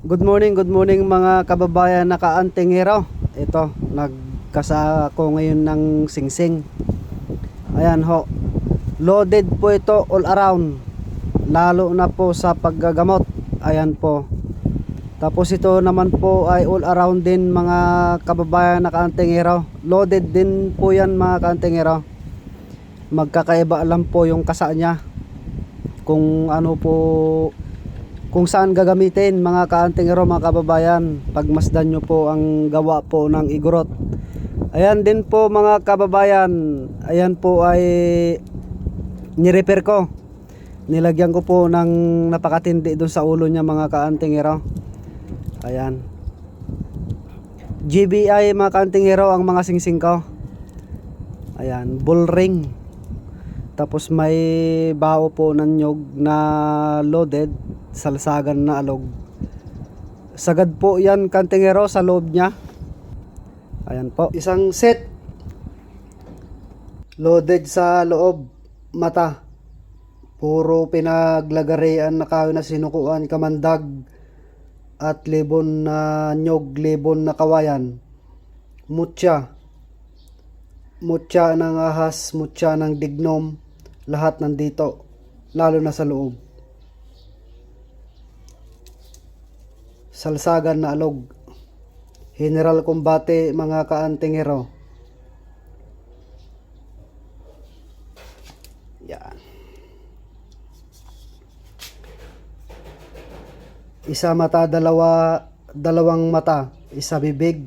Good morning, good morning mga kababayan na kaanting hero. Ito, nagkasa ako ngayon ng singsing. Ayan ho. Loaded po ito all around. Lalo na po sa paggagamot. Ayan po. Tapos ito naman po ay all around din mga kababayan na kaanting hero. Loaded din po yan mga kaanting hero. Magkakaiba lang po yung kasa niya. Kung ano po kung saan gagamitin mga kaantingero mga kababayan pagmasdan nyo po ang gawa po ng igorot ayan din po mga kababayan ayan po ay nirepair ko. Nilagyan ko po ng napakatindi doon sa ulo niya mga kaantingero ayan. GBI mga kaantingero ang mga singsing ko. Ayan bull ring tapos may bao po ng nyog na loaded salsagan na alog. Sagad po yan kantingero sa loob niya. Ayan po. Isang set. Loaded sa loob. Mata. Puro pinaglagarian na kayo na sinukuan kamandag at libon na nyog, libon na kawayan. Mutya. Mutya ng ahas, mutya ng dignom. Lahat nandito. Lalo na sa loob. salsagan na alog. General Combate mga kaantingero. Yan. Isa mata, dalawa, dalawang mata. Isa bibig,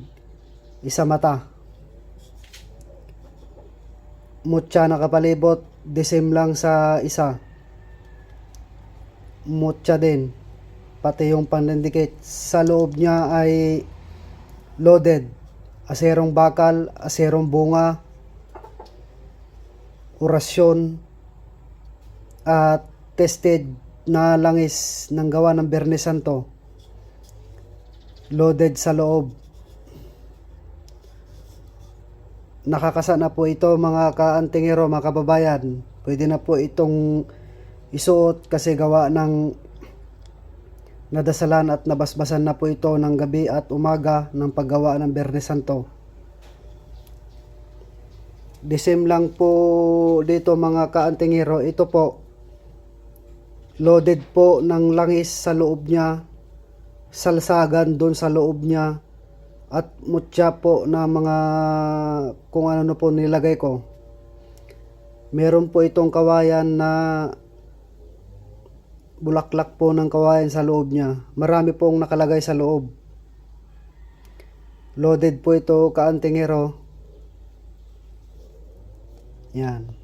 isa mata. Mutya nakapalibot, desim lang sa isa. Mutya din. Pati yung pandendikit sa loob niya ay loaded. Aserong bakal, aserong bunga orasyon at tested na langis ng gawa ng Bernes Santo loaded sa loob nakakasa na po ito mga kaantingero mga kababayan pwede na po itong isuot kasi gawa ng nadasalan at nabasbasan na po ito ng gabi at umaga ng paggawa ng Bernes Santo. Disim lang po dito mga kaantingero, ito po loaded po ng langis sa loob niya, salsagan doon sa loob niya at mutya po na mga kung ano na po nilagay ko. Meron po itong kawayan na bulaklak po ng kawayan sa loob niya. Marami pong nakalagay sa loob. Loaded po ito kaantingero. Yan.